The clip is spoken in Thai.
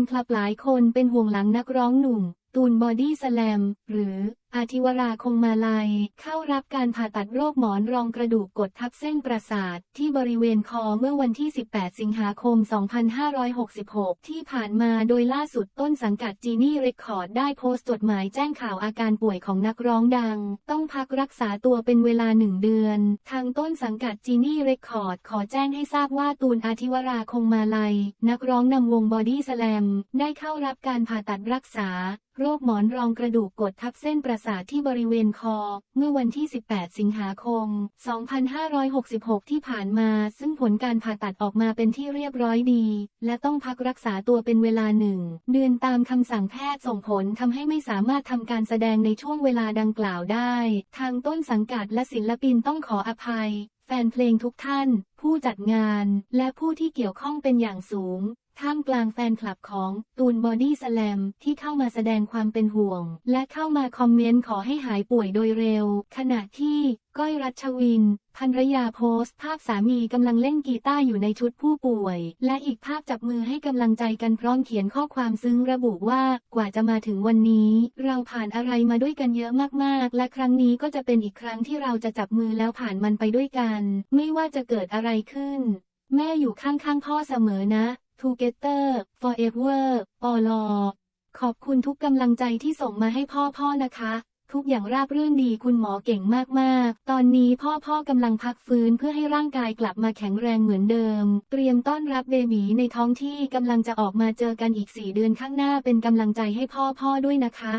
นคลับหลายคนเป็นห่วงหลังนักร้องหนุ่ม ตูนบอดี้สแลม หรืออาทิวราคงมาลัย เข้ารับการผ่าตัดโรคหมอนรองกระดูกกดทับเส้นประสาท ที่บริเวณคอเมื่อวันที่ 18 สิงหาคม 2566 ที่ผ่านมาโดยล่าสุดต้นสังกัดจีนี่เรคคอร์ดได้โพสต์จดหมายแจ้งข่าวอาการป่วยของนักร้องดัง ต้องพักรักษาตัวเป็นเวลาหนึ่งเดือน ทางต้นสังกัดจีนี่เรคคอร์ดขอแจ้งให้ทราบว่าตูนอาทิวราคงมาลัย นักร้องนำวงบอดี้สแลมได้เข้ารับการผ่าตัดรักษา โรคหมอนรองกระดูกกดทับเส้นประสาทที่บริเวณคอ เมื่อวันที่ 18 สิงหาคม 2566 ที่ผ่านมา ซึ่งผลการผ่าตัดออกมาเป็นที่เรียบร้อยดี และต้องพักรักษาตัวเป็นเวลาหนึ่งเดือนตามคำสั่งแพทย์ส่งผลทำให้ไม่สามารถทำการแสดงในช่วงเวลาดังกล่าวได้ ทางต้นสังกัดและศิลปินต้องขออภัย แฟนเพลงทุกท่าน ผู้จัดงาน และผู้ที่เกี่ยวข้องเป็นอย่างสูง ท่ามกลางแฟนคลับของตูนบอดี้สแลมที่เข้ามาแสดงความเป็นห่วง และเข้ามาคอมเมนต์ขอให้หายป่วยโดยเร็ว ขณะที่ก้อยรัชวินภรรยาโพสต์ ภาพสามีกำลังเล่นกีตาร์อยู่ในชุดผู้ป่วย และอีกภาพจับมือให้กำลังใจกันพร้อมเขียนข้อความซึ้งระบุว่ากว่าจะมาถึงวันนี้ เราผ่านอะไรมาด้วยกันเยอะมากๆ และครั้งนี้ก็จะเป็นอีกครั้งที่เราจะจับมือแล้วผ่านมันไปด้วยกัน ไม่ว่าจะเกิดอะไรขึ้น แม่อยู่ข้างๆพ่อเสมอนะ Together Forever ปอลอขอบคุณทุกกำลังใจที่ส่งมาให้พ่อพ่อนะคะ ทุกอย่างราบรื่นดีคุณหมอเก่งมากๆ ตอนนี้พ่อพ่อกำลังพักฟื้นเพื่อให้ร่างกายกลับมาแข็งแรงเหมือนเดิม เตรียมต้อนรับเบบีในท้องที่กำลังจะออกมาเจอกันอีกสี่เดือนข้างหน้าเป็นกำลังใจให้พ่อพ่อด้วยนะคะ